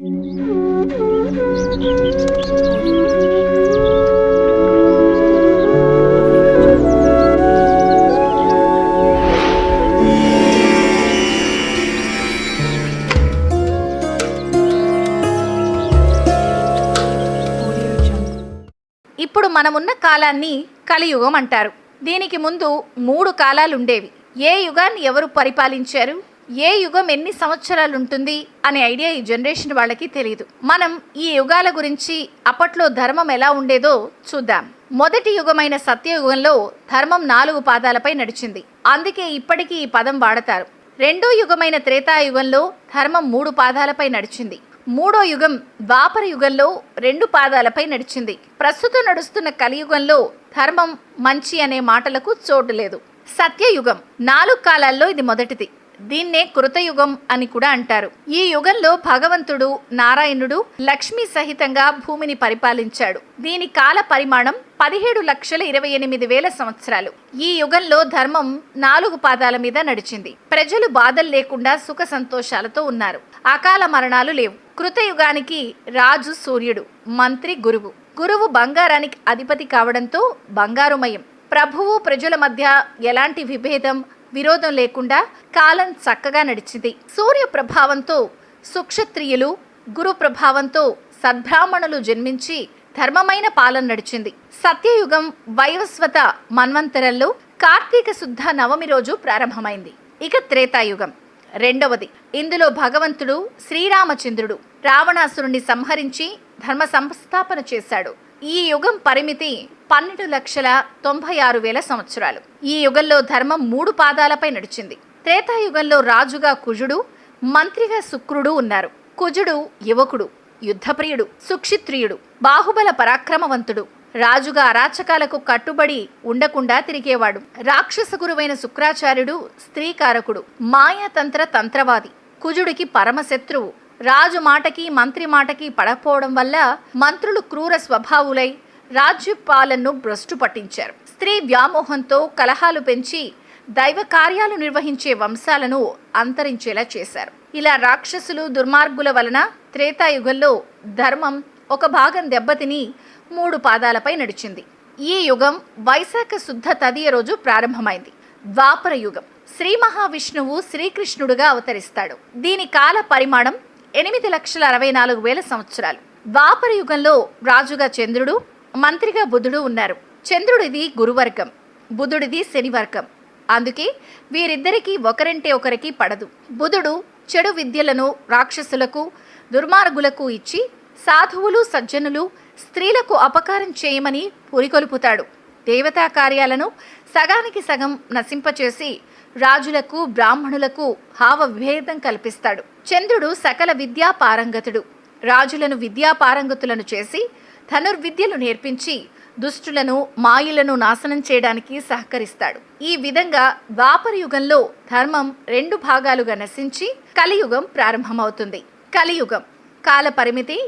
ఇప్పుడు మనమున్న కాలాన్ని కలియుగం అంటారు. దీనికి ముందు మూడు కాలాలుండేవి. ఏ యుగాన్ని ఎవరు పరిపాలించారు? ఏ యుగం ఎన్ని సంవత్సరాలు ఉంటుంది అనే ఐడియా ఈ జనరేషన్ వాళ్ళకి తెలియదు మనం ఈ యుగాల గురించి అప్పట్లో ధర్మం ఎలా ఉండేదో చూద్దాం. మొదటి యుగమైన సత్యయుగంలో ధర్మం నాలుగు పాదాలపై నడిచింది. అందుకే ఇప్పటికీ ఈ పదం వాడతారు. రెండో యుగమైన త్రేతాయుగంలో ధర్మం మూడు పాదాలపై నడిచింది. మూడో యుగం ద్వాపర యుగంలో రెండు పాదాలపై నడిచింది. ప్రస్తుతం నడుస్తున్న కలియుగంలో ధర్మం మంచి అనే మాటలకు చోటు లేదు. సత్యయుగం నాలుగు కాలాల్లో ఇది మొదటిది. దీన్నే కృతయుగం అని కూడా అంటారు. ఈ యుగంలో భగవంతుడు నారాయణుడు లక్ష్మి సహితంగా భూమిని పరిపాలించాడు. దీని కాల పరిమాణం పదిహేడు లక్షల ఇరవై ఎనిమిది వేల సంవత్సరాలు. ఈ యుగంలో ధర్మం నాలుగు పాదాల మీద నడిచింది. ప్రజలు బాధలు లేకుండా సుఖ సంతోషాలతో ఉన్నారు. అకాల మరణాలు లేవు. కృతయుగానికి రాజు సూర్యుడు మంత్రి గురువు. గురువు బంగారానికి అధిపతి కావడంతో బంగారుమయం. ప్రభువు ప్రజల మధ్య ఎలాంటి విభేదం విరోధం లేకుండా కాలం చక్కగా నడిచింది. సూర్య ప్రభావంతో సుక్షత్రియులు గురు ప్రభావంతో సద్బ్రాహ్మణులు జన్మించి ధర్మమైన పాలన నడిచింది. సత్యయుగం వైవస్వత మన్వంతరంలో కార్తీక శుద్ధ నవమి రోజు ప్రారంభమైంది. ఇక త్రేతాయుగం. రెండవది ఇందులో భగవంతుడు శ్రీరామచంద్రుడు రావణాసురుణ్ణి సంహరించి ధర్మ సంస్థాపన చేశాడు. ఈ యుగం పరిమితి పన్నెండు లక్షల తొంభై ఆరు వేల సంవత్సరాలు. ఈ యుగంలో ధర్మం మూడు పాదాలపై నడిచింది. త్రేతాయుగంలో రాజుగా కుజుడు మంత్రిగా శుక్రుడు ఉన్నారు. కుజుడు యువకుడు యుద్ధప్రియుడు సుక్షిత్రియుడు బాహుబల పరాక్రమవంతుడు. రాజుగా అరాచకాలకు కట్టుబడి ఉండకుండా తిరిగేవాడు. రాక్షస గురువైన శుక్రాచార్యుడు స్త్రీకారకుడు మాయాతంత్ర తంత్రవాది. కుజుడికి పరమశత్రువు. రాజు మాటకి మంత్రి మాటకి పడకపోవడం వల్ల మంత్రులు క్రూర స్వభావులై రాజ్యపాలనను భ్రష్టు పట్టించారు. స్త్రీ వ్యామోహంతో కలహాలు పెంచి దైవ కార్యాలు నిర్వహించే వంశాలను అంతరించేలా చేశారు. ఇలా రాక్షసులు దుర్మార్గుల వలన త్రేతాయుగంలో ధర్మం ఒక భాగం దెబ్బతిని మూడు పాదాలపై నడిచింది. ఈ యుగం వైశాఖ శుద్ధ తదియ రోజు ప్రారంభమైంది. ద్వాపర యుగం. శ్రీ మహావిష్ణువు శ్రీకృష్ణుడుగా అవతరిస్తాడు. దీని కాల పరిమాణం ఎనిమిది లక్షల అరవై నాలుగు వేల సంవత్సరాలు. ద్వాపర యుగంలో రాజుగా చంద్రుడు మంత్రిగా బుధుడు ఉన్నారు. చంద్రుడిది గురువర్గం బుధుడిది శనివర్గం. అందుకే వీరిద్దరికీ ఒకరంటే ఒకరికి పడదు. బుధుడు చెడు విద్యలను రాక్షసులకు దుర్మార్గులకు ఇచ్చి సాధువులు సజ్జనులు స్త్రీలకు అపకారం చేయమని పురికొల్పుతాడు. దేవతా కార్యాలను సగానికి సగం నశింపచేసి రాజులకు బ్రాహ్మణులకు భావ విభేదం కల్పిస్తాడు. చంద్రుడు సకల విద్యా పారంగతుడు రాజులను విద్యా పారంగతులను చేసి ధనుర్విద్యలు నేర్పించి దుష్టులను మాయులను నాశనం చేయడానికి సహకరిస్తాడు. ఈ విధంగా ద్వాపర యుగంలో ధర్మం రెండు భాగాలుగా నశించి కలియుగం ప్రారంభమవుతుంది. కలియుగం కాల పరిమితి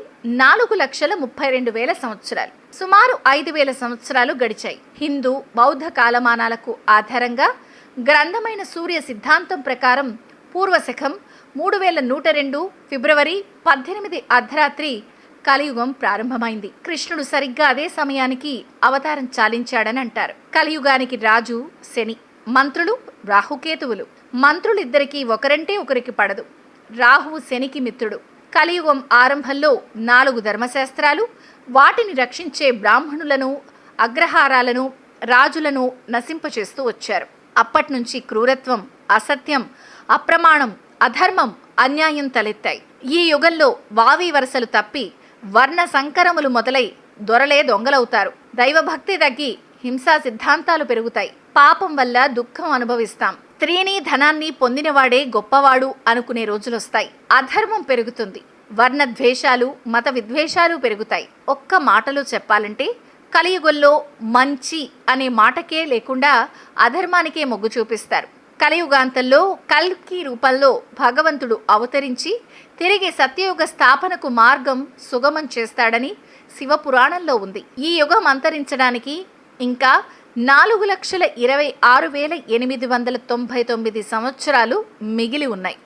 నాలుగు లక్షల ముప్పై రెండు వేల సంవత్సరాలు. సుమారు ఐదు వేల సంవత్సరాలు గడిచాయి. హిందూ బౌద్ధ కాలమానాలకు ఆధారంగా గ్రంథమైన సూర్య సిద్ధాంతం ప్రకారం పూర్వశకం మూడు వేల నూట రెండు ఫిబ్రవరి పద్దెనిమిది అర్ధరాత్రి కలియుగం ప్రారంభమైంది. కృష్ణుడు సరిగ్గా అదే సమయానికి అవతారం చాలించాడని అంటారు. కలియుగానికి రాజు శని మంత్రులు రాహుకేతువులు. మంత్రులిద్దరికీ ఒకరంటే ఒకరికి పడదు. రాహువు శనికి మిత్రుడు. కలియుగం ఆరంభంలో నాలుగు ధర్మశాస్త్రాలు వాటిని రక్షించే బ్రాహ్మణులను అగ్రహారాలను రాజులను నశింపచేస్తూ వచ్చారు. అప్పట్నుంచి క్రూరత్వం అసత్యం అప్రమాణం అధర్మం అన్యాయం తలెత్తాయి. ఈ యుగంలో వావి వరసలు తప్పి వర్ణ సంకరములు మొదలై దొరలే దొంగలవుతారు. దైవభక్తి తగ్గి హింసా సిద్ధాంతాలు పెరుగుతాయి. పాపం వల్ల దుఃఖం అనుభవిస్తాం. స్త్రీని ధనాన్ని పొందినవాడే గొప్పవాడు అనుకునే రోజులొస్తాయి. అధర్మం పెరుగుతుంది. వర్ణ ద్వేషాలు మత విద్వేషాలు పెరుగుతాయి. ఒక్క మాటలో చెప్పాలంటే కలియుగంలో మంచి అనే మాటకే లేకుండా అధర్మానికే మొగ్గు చూపిస్తారు. కలియుగాంతంలో కల్కి రూపంలో భగవంతుడు అవతరించి తిరిగి సత్యయుగ స్థాపనకు మార్గం సుగమం చేస్తాడని శివపురాణంలో ఉంది. ఈ యుగం అంతరించడానికి ఇంకా నాలుగు లక్షల ఇరవై ఆరు వేల ఎనిమిది వందల తొంభై తొమ్మిది సంవత్సరాలు మిగిలి ఉన్నాయి.